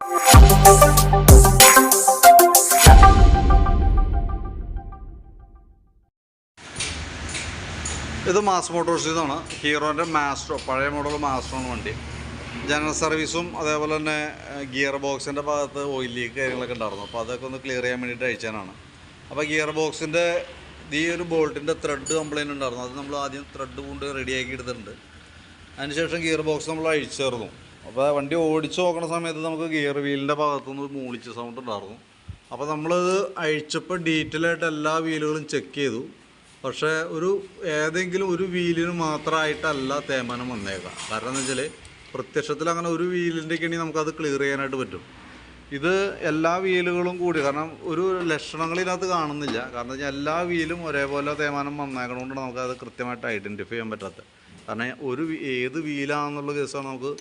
ഇത് mass motors ഇതാണ്. ഹീറോന്റെ മാസ്ട്രോ പഴയ മോഡൽ മാസ്ട്രോ ആണ് വണ്ടി. ജനറൽ സർവീസും അതേപോലെ തന്നെ ഗിയർ ബോക്സിന്റെ ഭാഗത്ത് ഓയിൽ ലീക്ക് കാര്യങ്ങളൊക്കെ ഉണ്ടായിരുന്നു. അപ്പോൾ അതൊക്കെ ഒന്ന് ക്ലിയർ ചെയ്യാൻ വേണ്ടിയിട്ട് അയച്ചാനാണ് അപ്പോൾ ഗിയർ ബോക്സിന്റെ ഈ ഒരു ബോൾട്ടിന്റെ ത്രെഡ് കംപ്ലൈന്റ് ഉണ്ടായിരുന്നു. അത് നമ്മൾ ആദ്യം ത്രെഡ് കൊണ്ട് റെഡിയാക്കി എടുത്തിട്ടുണ്ട്. അതിനുശേഷം ഗിയർ ബോക്സ് നമ്മൾ അഴിച്ചേർന്നു അപ്പോൾ വണ്ടി ഓടിച്ച് നോക്കുന്ന സമയത്ത് നമുക്ക് ഗിയർ വീലിന്റെ ഭാഗത്തുനിന്ന് മൂളിച്ച സൗണ്ട് ഉണ്ടായിരുന്നു. അപ്പോൾ നമ്മളത് അഴിച്ചപ്പോൾ ഡീറ്റെയിൽ ആയിട്ട് എല്ലാ വീലുകളും ചെക്ക് ചെയ്തു. പക്ഷേ ഒരു ഏതെങ്കിലും ഒരു വീലിന് മാത്രമായിട്ടല്ല തേമാനം വന്നേക്കാം. കാരണം എന്ന് വെച്ചാൽ പ്രത്യക്ഷത്തിൽ അങ്ങനെ ഒരു വീലിന്റെ ഒക്കെ നമുക്കത് ക്ലിയർ ചെയ്യാനായിട്ട് പറ്റും. ഇത് എല്ലാ വീലുകളും കൂടി കാരണം ഒരു ലക്ഷണങ്ങൾ ഇതിനകത്ത് കാണുന്നില്ല. കാരണം വെച്ചാൽ എല്ലാ വീലും ഒരേപോലെ തേമാനം വന്നേക്കണോണ്ടാണ് നമുക്കത് കൃത്യമായിട്ട് ഐഡന്റിഫൈ ചെയ്യാൻ പറ്റാത്ത കാരണം ഒരു ഏത് വീലാണെന്നുള്ള കേസാണ് നമുക്ക്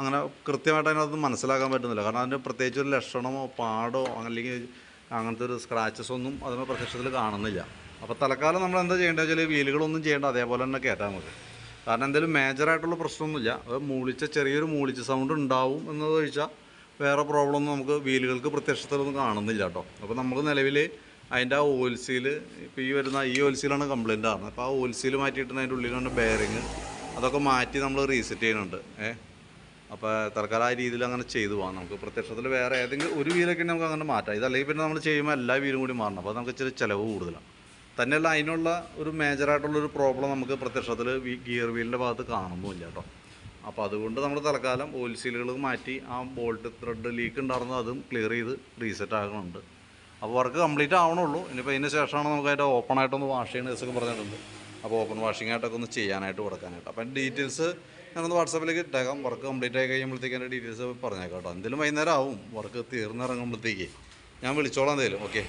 അങ്ങനെ കൃത്യമായിട്ട് അതിനകത്ത് മനസ്സിലാക്കാൻ പറ്റുന്നില്ല. കാരണം അതിന്റെ പ്രത്യേകിച്ച് ഒരു ലക്ഷണമോ പാടോ അല്ലെങ്കിൽ അങ്ങനത്തെ ഒരു സ്ക്രാച്ചസ് ഒന്നും അതിന് പ്രത്യക്ഷത്തിൽ കാണുന്നില്ല. അപ്പോൾ തൽക്കാലം നമ്മൾ എന്താ ചെയ്യേണ്ടത് വെച്ചാൽ വീലുകളൊന്നും ചെയ്യേണ്ട അതേപോലെ തന്നെ കയറ്റാൻ മതി. കാരണം എന്തെങ്കിലും മേജറായിട്ടുള്ള പ്രശ്നമൊന്നുമില്ല. അത് മൂളിച്ച ചെറിയൊരു മൂളിച്ച സൗണ്ട് ഉണ്ടാവും എന്നത് ചോദിച്ചാൽ വേറെ പ്രോബ്ലം ഒന്നും നമുക്ക് വീലുകൾക്ക് പ്രത്യക്ഷത്തിലൊന്നും കാണുന്നില്ല കേട്ടോ. അപ്പോൾ നമുക്ക് നിലവിൽ അതിന്റെ ആ ഓയിൽ സീൽ ഇപ്പോൾ ഈ വരുന്ന ഈ ഓയിൽ കംപ്ലയിന്റ് ആകുന്നത് അപ്പോൾ ആ ഓയിൽ സീൽ മാറ്റിയിട്ട് അതിന്റെ ഉള്ളിലുള്ള ബെയറിങ് അതൊക്കെ മാറ്റി നമ്മൾ റീസെറ്റ് ചെയ്യുന്നുണ്ട്. ഏഹ്? അപ്പോൾ തൽക്കാലം രീതിയിൽ അങ്ങനെ ചെയ്തു പോകാം. നമുക്ക് പ്രത്യക്ഷത്തിൽ വേറെ ഏതെങ്കിലും ഒരു വീലൊക്കെ നമുക്ക് അങ്ങനെ മാറ്റാം. ഇതല്ലെങ്കിൽ പിന്നെ നമ്മൾ ചെയ്യുമ്പോൾ എല്ലാ വീലും കൂടി മാറണം. അപ്പോൾ നമുക്ക് ഇച്ചിരി ചിലവ് കൂടുതലാണ്. തന്നെയല്ല അതിനുള്ള ഒരു മേജറായിട്ടുള്ളൊരു പ്രോബ്ലം നമുക്ക് പ്രത്യക്ഷത്തിൽ ഗിയർ വീലിന്റെ ഭാഗത്ത് കാണുന്നുമില്ല കേട്ടോ. അപ്പോൾ അതുകൊണ്ട് നമ്മൾ തൽക്കാലം ഓയിൽ സീലുകൾ മാറ്റി ആ ബോൾട്ട് ത്രെഡ് ലീക്ക് ഉണ്ടായിരുന്നത് അതും ക്ലിയർ ചെയ്ത് റീസെറ്റ് ആകുന്നുണ്ട് അപ്പോൾ വർക്ക് കംപ്ലീറ്റ് ആവണുള്ളൂ. ഇനിയിപ്പോൾ അതിന് ശേഷമാണ് നമുക്ക് അതിന്റെ ഓപ്പൺ ആയിട്ടൊന്ന് വാഷ് ചെയ്യുന്ന ദിവസമൊക്കെ പറഞ്ഞിട്ടുണ്ട്. അപ്പോൾ ഓപ്പൺ വാഷിംഗ് ആയിട്ടൊക്കെ ഒന്ന് ചെയ്യാനായിട്ട് കൊടുക്കാനായിട്ട്. അപ്പം ഡീറ്റെയിൽസ് ഞാനൊന്ന് വാട്സാപ്പിലേക്ക് ഇട്ടേക്കാം. വർക്ക് കംപ്ലീറ്റ് ആയി കഴിയുമ്പോഴത്തേക്ക് എന്റെ ഡീറ്റെയിൽസ് പറഞ്ഞേക്കാം കേട്ടോ. എന്തെങ്കിലും വൈകുന്നേരം ആവും. വർക്ക് തീർന്നിറങ്ങുമ്പോഴത്തേക്ക്. ഞാൻ വിളിച്ചോളാം എന്തെങ്കിലും ഓക്കെ